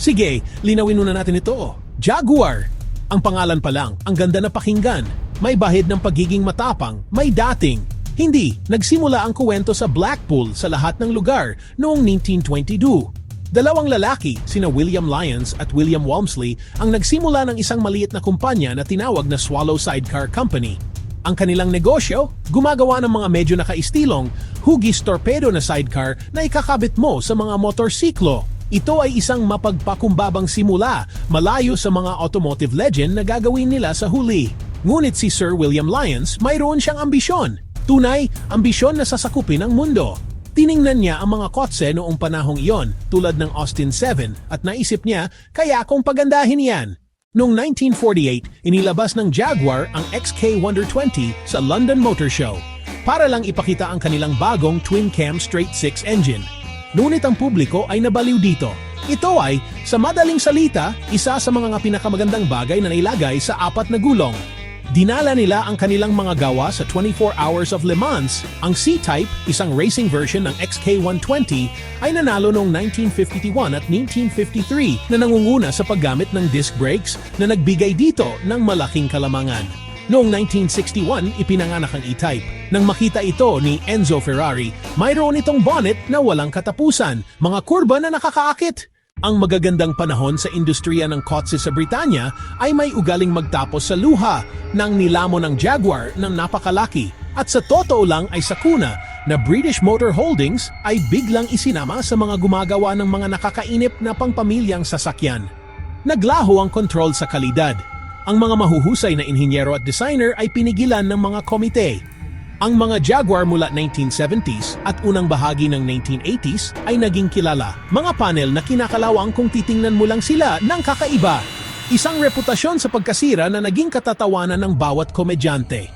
Sige, linawin muna natin ito. Jaguar. Ang pangalan pa lang, ang ganda na pakinggan. May bahid ng pagiging matapang, may dating. Hindi, nagsimula ang kuwento sa Blackpool sa lahat ng lugar noong 1922. Dalawang lalaki, sina William Lyons at William Walmsley, ang nagsimula ng isang maliit na kumpanya na tinawag na Swallow Sidecar Company. Ang kanilang negosyo, gumagawa ng mga medyo nakaistilong, hugis torpedo na sidecar na ikakabit mo sa mga motorsiklo. Ito ay isang mapagpakumbabang simula, malayo sa mga automotive legend na gagawin nila sa huli. Ngunit si Sir William Lyons, mayroon siyang ambisyon. Tunay, ambisyon na sasakupin ang mundo. Tiningnan niya ang mga kotse noong panahong iyon tulad ng Austin 7 at naisip niya kaya kung pagandahin yan. Noong 1948, inilabas ng Jaguar ang XK Wonder 20 sa London Motor Show para lang ipakita ang kanilang bagong twin-cam straight-six engine. Ngunit ang publiko ay nabaliw dito. Ito ay, sa madaling salita, isa sa mga pinakamagandang bagay na nailagay sa apat na gulong. Dinala nila ang kanilang mga gawa sa 24 Hours of Le Mans. Ang C-Type, isang racing version ng XK120, ay nanalo noong 1951 at 1953 na nangunguna sa paggamit ng disc brakes na nagbigay dito ng malaking kalamangan. Noong 1961, ipinanganak ang E-Type. Nang makita ito ni Enzo Ferrari, mayroon itong bonnet na walang katapusan, mga kurba na nakakaakit. Ang magagandang panahon sa industriya ng kotse sa Britanya ay may ugaling magtapos sa luha ng nilamo ng Jaguar ng napakalaki. At sa totoo lang ay sakuna na British Motor Holdings ay biglang isinama sa mga gumagawa ng mga nakakainip na pangpamilyang sasakyan. Naglaho ang kontrol sa kalidad. Ang mga mahuhusay na inhinyero at designer ay pinigilan ng mga komite. Ang mga Jaguar mula 1970s at unang bahagi ng 1980s ay naging kilala. Mga panel na kinakalawang kung titingnan mo lang sila ng kakaiba. Isang reputasyon sa pagkasira na naging katatawanan ng bawat komedyante.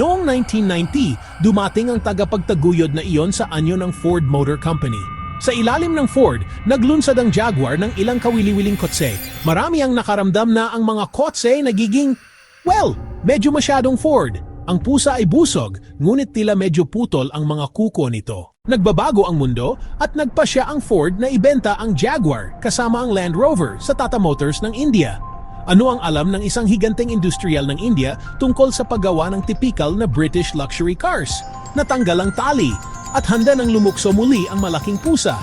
Noong 1990, dumating ang tagapagtaguyod na iyon sa anyo ng Ford Motor Company. Sa ilalim ng Ford, naglunsad ang Jaguar ng ilang kawili-wiling kotse. Marami ang nakaramdam na ang mga kotse nagiging, well, medyo masyadong Ford. Ang pusa ay busog, ngunit tila medyo putol ang mga kuko nito. Nagbabago ang mundo at nagpasya ang Ford na ibenta ang Jaguar kasama ang Land Rover sa Tata Motors ng India. Ano ang alam ng isang higanteng industrial ng India tungkol sa paggawa ng typical na British luxury cars? Natanggal ang tali at handa nang lumukso muli ang malaking pusa.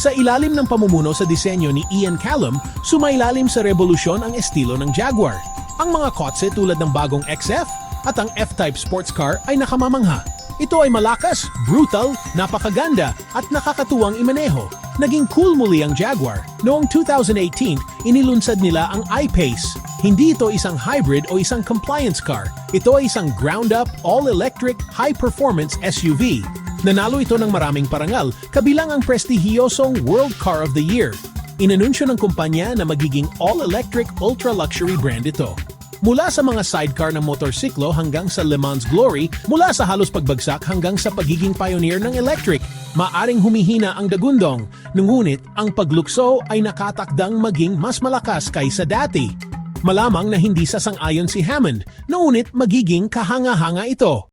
Sa ilalim ng pamumuno sa disenyo ni Ian Callum, sumailalim sa revolusyon ang estilo ng Jaguar. Ang mga kotse tulad ng bagong XF at ang F-Type sports car ay nakamamangha. Ito ay malakas, brutal, napakaganda at nakakatuwang imaneho. Naging cool muli ang Jaguar. Noong 2018, inilunsad nila ang I-Pace. Hindi ito isang hybrid o isang compliance car. Ito ay isang ground-up, all-electric, high-performance SUV. Nanalo ito ng maraming parangal, kabilang ang prestihiyosong World Car of the Year. Inanunsyo ng kumpanya na magiging all-electric ultra-luxury brand ito. Mula sa mga sidecar ng motorsiklo hanggang sa Le Mans Glory, mula sa halos pagbagsak hanggang sa pagiging pioneer ng electric, maaring humihina ang dagundong, ngunit ang paglukso ay nakatakdang maging mas malakas kaysa dati. Malamang na hindi sasang-ayon si Hammond, ngunit magiging kahanga-hanga ito.